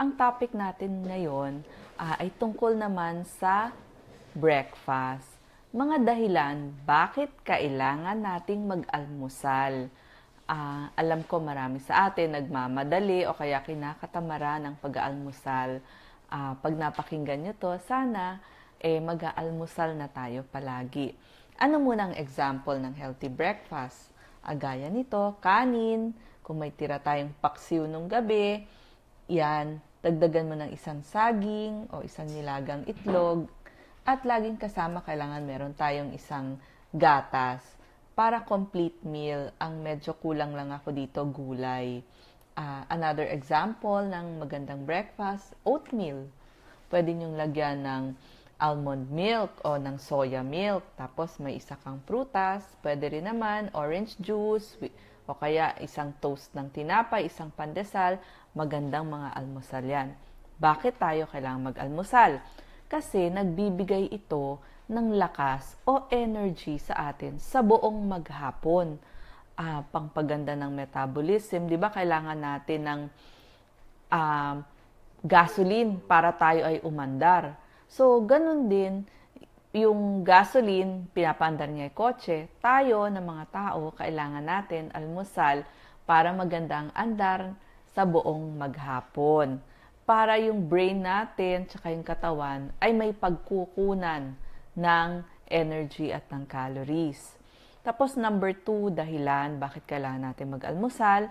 Ang topic natin ngayon ah, ay tungkol naman sa breakfast. Mga dahilan bakit kailangan nating mag-almusal. Ah, alam ko marami sa atin nagmamadali o kaya kinakatamaran ng pag-aalmusal. Ah, pag napakinggan nyo to, sana eh, mag-aalmusal na tayo palagi. Ano muna ang example ng healthy breakfast? Ah, gaya nito, kanin, kung may tira tayong paksiw nung gabi, yan, dagdagan mo ng isang saging o isang nilagang itlog. At laging kasama kailangan meron tayong isang gatas para complete meal. Ang medyo kulang lang ako dito, gulay. Ah, another example ng magandang breakfast, oatmeal. Pwede niyong lagyan ng almond milk o ng soya milk. Tapos may isa kang prutas. Pwede rin naman orange juice o kaya isang toast ng tinapay, isang pandesal. Magandang mga almusal yan. Bakit tayo kailangang mag-almusal? Kasi nagbibigay ito ng lakas o energy sa atin sa buong maghapon. Ah, pangpaganda ng metabolism, 'di ba? Kailangan natin ng um, gasoline para tayo ay umandar. So, ganun din, yung gasoline, pinapandar niya yung kotse. Tayo, na mga tao, kailangan natin almusal para maganda ang andar sa buong maghapon. Para yung brain natin, tsaka yung katawan, ay may pagkukunan ng energy at ng calories. Tapos number two, dahilan bakit kailangan natin mag-almusal,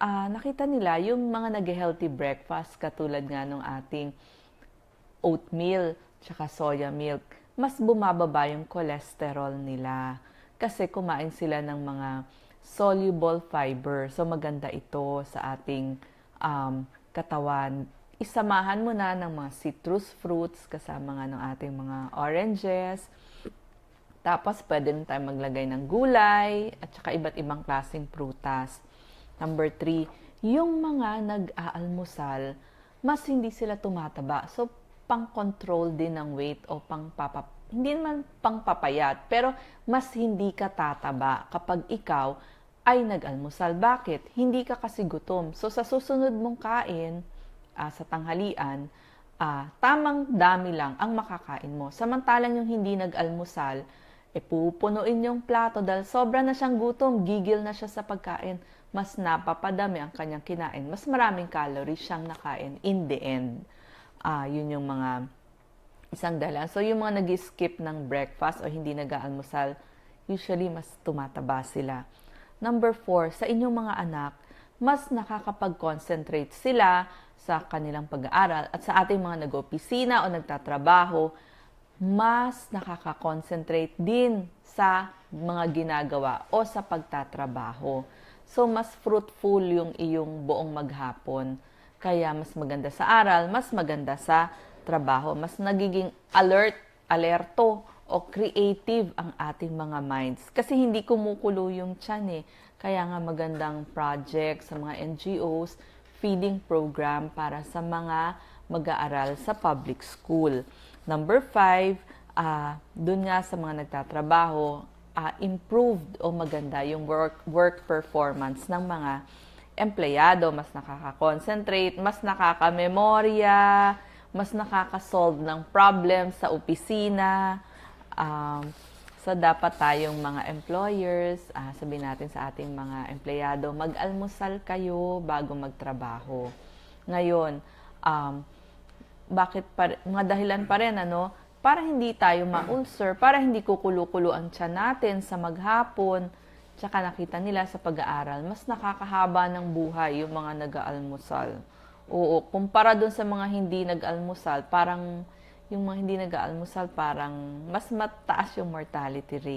ah, nakita nila yung mga nag-healthy breakfast katulad nga nung ating oatmeal tsaka soya milk, mas bumababa yung cholesterol nila. Kasi kumain sila ng mga soluble fiber. So maganda ito sa ating um, katawan. Isamahan mo na ng mga citrus fruits kasama nga ng ating mga oranges. Tapos pwede rin tayo maglagay ng gulay at saka iba't ibang klaseng prutas. Number three, yung mga nag-aalmusal, mas hindi sila tumataba. So, pang-control din ng weight o pang hindi naman pang papayat, pero mas hindi ka tataba kapag ikaw ay nag-almusal. Bakit? Hindi ka kasi gutom. So, sa susunod mong kain, ah, sa tanghalian, ah, tamang dami lang ang makakain mo. Samantalang yung hindi nag-almusal, e pupunuin yung plato dahil sobra na siyang gutom, gigil na siya sa pagkain, mas napapadami ang kanyang kinain, mas maraming calories siyang nakain in the end. Ah, yun yung mga isang dahilan. So, yung mga nag-skip ng breakfast o hindi nag-aalmusal, usually mas tumataba sila. Number four, sa inyong mga anak, mas nakakapag-concentrate sila sa kanilang pag-aaral at sa ating mga nag-opisina o nagtatrabaho, mas nakaka-concentrate din sa mga ginagawa o sa pagtatrabaho. So, mas fruitful yung iyong buong maghapon. Kaya mas maganda sa aral, mas maganda sa trabaho. Mas nagiging alert, alerto o creative ang ating mga minds. Kasi hindi kumukulo yung tiyan eh. Kaya nga magandang project sa mga NGOs, feeding program para sa mga mag-aaral sa public school. Number five, ah dun nga sa mga nagtatrabaho, ah, improved o maganda yung work, work performance ng mga empleyado. Mas nakaka-concentrate, mas nakaka-memorya, mas nakaka-solve ng problem sa opisina. Um, so, dapat tayong mga employers, ah, sabihin natin sa ating mga empleyado, mag-almusal kayo bago magtrabaho. Ngayon, um, bakit pa, mga dahilan pa rin, ano, para hindi tayo ma-ulcer, para hindi kukulo-kulo ang tiyan natin sa maghapon, tsaka nakita nila sa pag-aaral, mas nakakahaba ng buhay yung mga nag-aalmusal. Oo, kumpara dun sa mga hindi nag-almusal, parang yung mga hindi nag-aalmusal, parang mas mataas yung mortality rate.